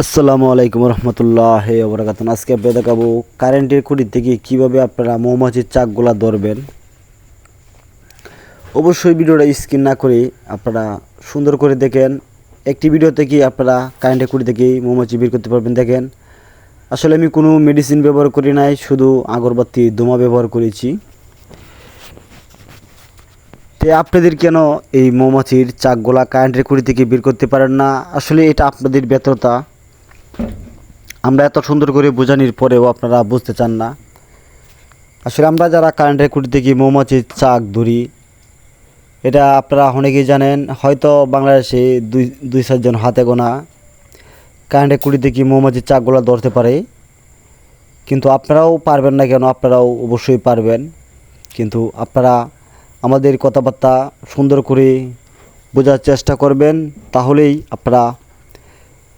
আসসালামু আলাইকুম রহমতুল্লাহ ওবরাকাতুন আজকে আপনি দেখাবো কারেন্টের খুঁটি থেকে কীভাবে আপনারা মৌমাছির চাকগুলা ধরবেন। অবশ্যই ভিডিওটা স্ক্রিন না করে আপনারা সুন্দর করে দেখেন। একটি ভিডিও থেকে আপনারা কারেন্টের খুঁটি থেকে মৌমাছি বের করতে পারবেন, দেখেন। আসলে আমি কোনো মেডিসিন ব্যবহার করি নাই, শুধু আগরবাতি, ধোঁয়া ব্যবহার করেছি। তে আপনাদের কেন এই মৌমাছির চাকগুলা কারেন্টের খুঁটি থেকে বের করতে পারেন না? আসলে এটা আপনাদের ব্যর্থতা। আমরা এত সুন্দর করে বোঝানোর পরেও আপনারা বুঝতে চান না। আসলে আমরা যারা কারেন্টের খুঁটি থেকে মৌমাছির চাক ধরি এটা আপনারা অনেকেই জানেন, হয়তো বাংলাদেশে দুই দুই চারজন হাতে গোনা। কারেন্টের খুঁটি থেকে মৌমাছির চাকগুলো ধরতে পারে। কিন্তু আপনারাও পারবেন না কেন? আপনারাও অবশ্যই পারবেন। কিন্তু আপনারা আমাদের কথাবার্তা সুন্দর করে বোঝার চেষ্টা করবেন, তাহলেই আপনারা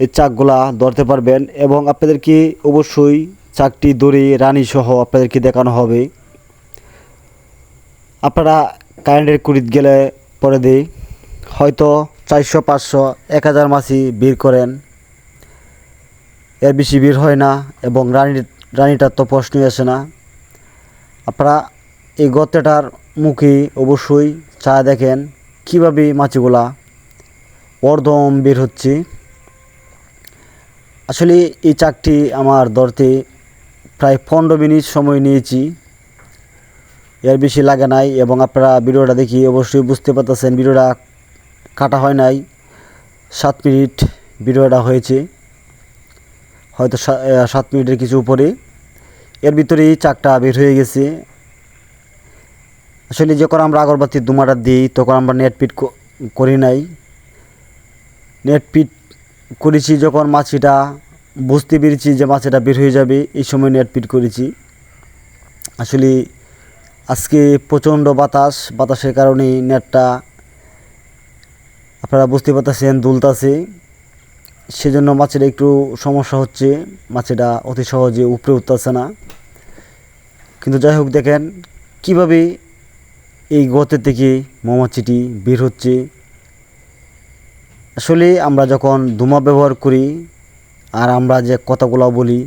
এই চাকগুলা ধরতে পারবেন এবং আপনাদেরকে অবশ্যই চাকটি দড়ি, রানী সহ আপনাদেরকে দেখানো হবে। আপনারা কারেন্টের কুড়িত গেলে পরে দিই। হয়তো চারশো, পাঁচশো, এক হাজার মাছি বের করেন। এর বেশি বের হয় না এবং রানী, রানীটার তো প্রশ্নই আসে না। আপনারা এই গর্তেটার মুখে অবশ্যই চা দেখেন কীভাবে মাছিগুলা অর্ধম বের হচ্ছে। আসলে এই চাকটি আমার ধরতে প্রায় পনেরো মিনিট সময় নিয়েছি। এর বেশি লাগে নাই এবং আপনারা ভিডিওটা দেখি অবশ্যই বুঝতে পারতেছেন ভিডিওটা কাটা হয় নাই, সাত মিনিট ভিডিওটা হয়েছে। হয়তো সাত মিনিটের কিছু উপরে। এর ভিতরেই চাকটা বের হয়ে গেছে। আসলে যখন আমরা আগরবাতির দুমাটা দিই, তখন আমরা নেট পিট করি নাই। নেট পিট করেছি যখন মাছিটা, বুঝতে পেরেছি যে মাছিটা বের হয়ে যাবে, এই সময় নেট পিট করেছি। আসলে আজকে প্রচণ্ড বাতাস, বাতাসের কারণে নেটটা আপনারা বুঝতে পারতেছেন দুলতাছে। সেজন্য মাছের একটু সমস্যা হচ্ছে, মাছেটা অতি সহজে উপরে উঠতেছে না। কিন্তু যাই হোক দেখেন, কীভাবে এই গর্তের থেকে মৌমাছিটি বের হচ্ছে আসলে আমরা যখন ধুমা ব্যবহার করি আর আমরা যে কথাগুলো বলি,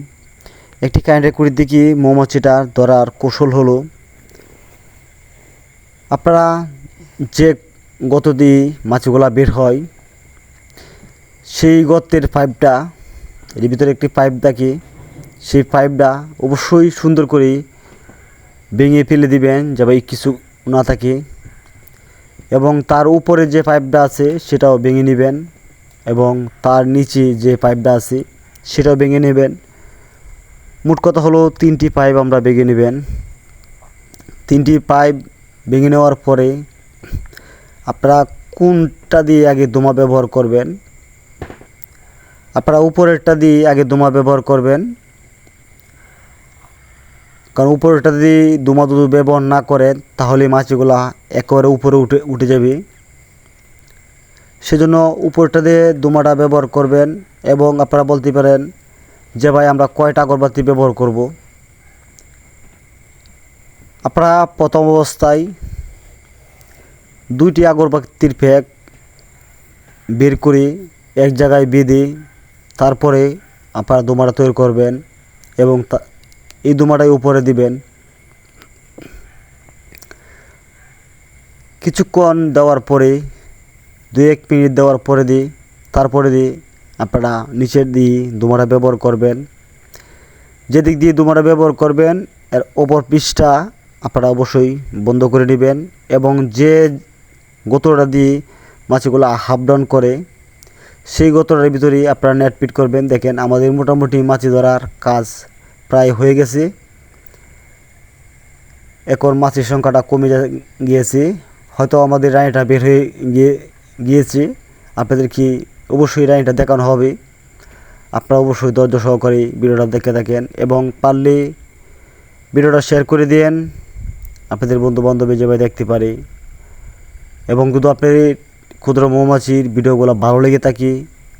একটি কারেন্টের কুড়ির দিকে মৌমাছিটা ধরার কৌশল হলো, আপনারা যে গত দিয়ে মাছিগুলা বের হয়, সেই গর্তের পাইপটা, এর ভিতরে একটি পাইপ থাকে, সেই পাইপটা অবশ্যই সুন্দর করে ভেঙে ফেলে দিবেন, যাতে কিছু না থাকে। এবং তার উপরে যে পাইপটা আছে, সেটাও ভেঙে নেবেন এবং তার নিচে যে পাইপটা আছে, সেটাও ভেঙে নেবেন। মোট কথা হলো তিনটি পাইপ আমরা ভেঙে নেবেন। তিনটি পাইপ ভেঙে নেওয়ার পরে আপনারা কোনটা দিয়ে আগে দোমা ব্যবহার করবেন? আপনারা উপরেরটা দিয়ে আগে দোমা ব্যবহার করবেন। কারণ উপরেরটা যদি দোমা দুধ ব্যবহার না করেন তাহলে মাছগুলা একেবারে উপরে উঠে উঠে যাবে। সেজন্য উপরটা দিয়ে দুমাটা ব্যবহার করবেন এবং আপনারা বলতে পারেন যে, ভাই, আমরা কয়টা আগরবাতি ব্যবহার করব? আপনারা প্রথম অবস্থায় দুইটি আগরবাতির ফ্যাক বের করে এক জায়গায় বেঁধে, তারপরে আপনারা দুমাটা তৈরি করবেন এবং এই দোমাটাই উপরে দিবেন। কিছুক্ষণ দেওয়ার পরে দু এক মিনিট দেওয়ার পরে দিই তারপরে দিয়ে আপনারা নিচের দিয়ে দুমাটা ব্যবহার করবেন। যেদিক দিয়ে দুমাটা ব্যবহার করবেন, এর ওপর পিসটা আপনারা অবশ্যই বন্ধ করে নেবেন এবং যে গোতরটা দিয়ে মাছগুলো হাফ ডাউন করে, সেই গোতরের ভিতরেই আপনারা নেট পিট করবেন। দেখেন, আমাদের মোটামুটি মাছি ধরার কাজ প্রায় হয়ে গেছে। একর মাছের সংখ্যাটা কমে গিয়েছে। হয়তো আমাদের রানীটা বের হয়ে গিয়ে গিয়েছে। আপনাদের কি অবশ্যই রানীটা দেখানো হবে। আপনারা অবশ্যই ধৈর্য সহকারে ভিডিওটা দেখে থাকেন এবং পারলে ভিডিওটা শেয়ার করে দিন। আপনাদের বন্ধু বান্ধবী যেভাবে দেখতে পারে। এবং যদি আপনার ক্ষুদ্র মৌমাছির ভিডিওগুলো ভালো লেগে থাকে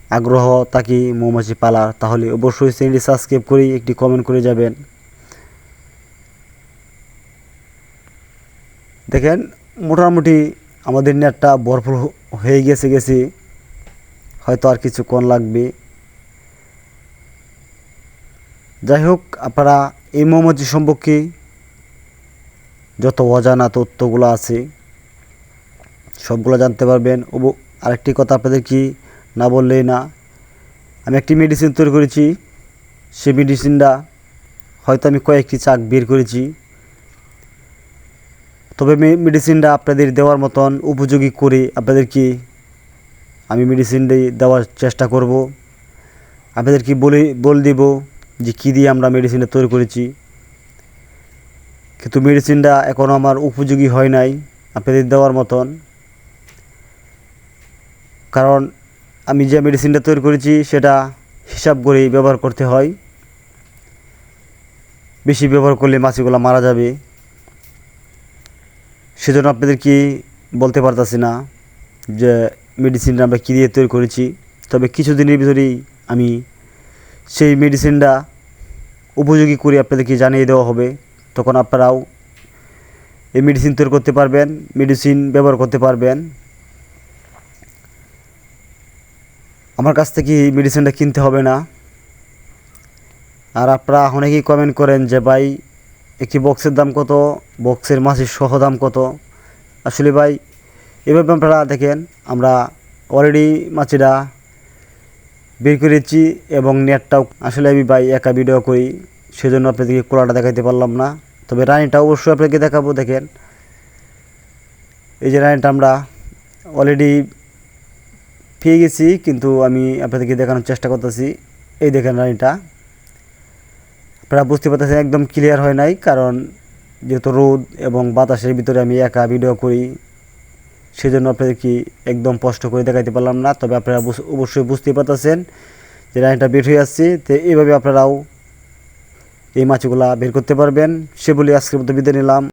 আগ্রহ থাকে মৌমাছি পালার তাহলে অবশ্যই চ্যানেলটি সাবস্ক্রাইব করে একটি কমেন্ট করে যাবেন। দেখেন, মোটামুটি আমাদের নেটটা ভরপুর হয়ে গেছে গেছে। হয়তো আর কিছু কিছুক্ষণ লাগবে। যাই হোক, আপনারা এই মৌমাছি সম্পর্কে যত অজানা তথ্যগুলো আছে, সবগুলো জানতে পারবেন। আরেকটি কথা আপনাদের কি না বললেই না। আমি একটি মেডিসিন তৈরি করেছি। সেই মেডিসিনটা হয়তো আমি কয়েকটি চাক বের করেছি। তবে মেডিসিনটা আপনাদের দেওয়ার মতন উপযোগী করে আপনাদেরকে আমি মেডিসিনটি দেওয়ার চেষ্টা করব। আপনাদেরকে বলে বলে দেব যে কী দিয়ে আমরা মেডিসিনটা তৈরি করেছি। কিন্তু মেডিসিনটা এখনও আমার উপযোগী হয় নাই আপনাদের দেওয়ার মতন। কারণ আমি যে মেডিসিনটা তৈরি করেছি, সেটা হিসাব করেই ব্যবহার করতে হয়। বেশি ব্যবহার করলে মাছিগুলো মারা যাবে। সেজন্য আপনাদের কি বলতে পারতাছি না যে মেডিসিনটা আমরা কী দিয়ে তৈরি করেছি। তবে কিছুদিনের ভিতরেই আমি সেই মেডিসিনটা উপযোগী করে আপনাদেরকে জানিয়ে দেওয়া হবে। তখন আপনারাও এই মেডিসিন তৈরি করতে পারবেন মেডিসিন ব্যবহার করতে পারবেন। আমার কাছ থেকে মেডিসিনটা কিনতে হবে না। আর আপনারা অনেকেই কমেন্ট করেন যে, ভাই, একটি বক্সের দাম কত? বক্সের মাছের সহ দাম কত? আসলে ভাই, এভাবে আপনারা দেখেন, আমরা অলরেডি মাছিটা বের করেছি এবং নেটটাও আসলে আমি ভাই একা ভিডিও করি, সেজন্য আপনাদেরকে কোলাটা দেখাইতে পারলাম না। তবে রানিটা অবশ্যই আপনাকে দেখাবো, দেখেন। এই যে রানিটা আমরা অলরেডি পেয়ে গেছি, কিন্তু আমি আপনাদেরকে দেখানোর চেষ্টা করতেছি। এই দেখেন রানিটা। আপনারা বুঝতে পারতেছেন, একদম ক্লিয়ার হয় নাই, কারণ যেহেতু রোদ এবং বাতাসের ভিতরে আমি একা ভিডিও করি, সেজন্য আপনাদেরকে একদম স্পষ্ট করে দেখাইতে পারলাম না। তবে আপনারা অবশ্যই বুঝতে পারতেছেন যে লাইনটা বের হয়ে আসছে। তো এইভাবে আপনারাও এই মাছগুলা বের করতে পারবেন। সে বলে আজকের মতো বিদায় নিলাম।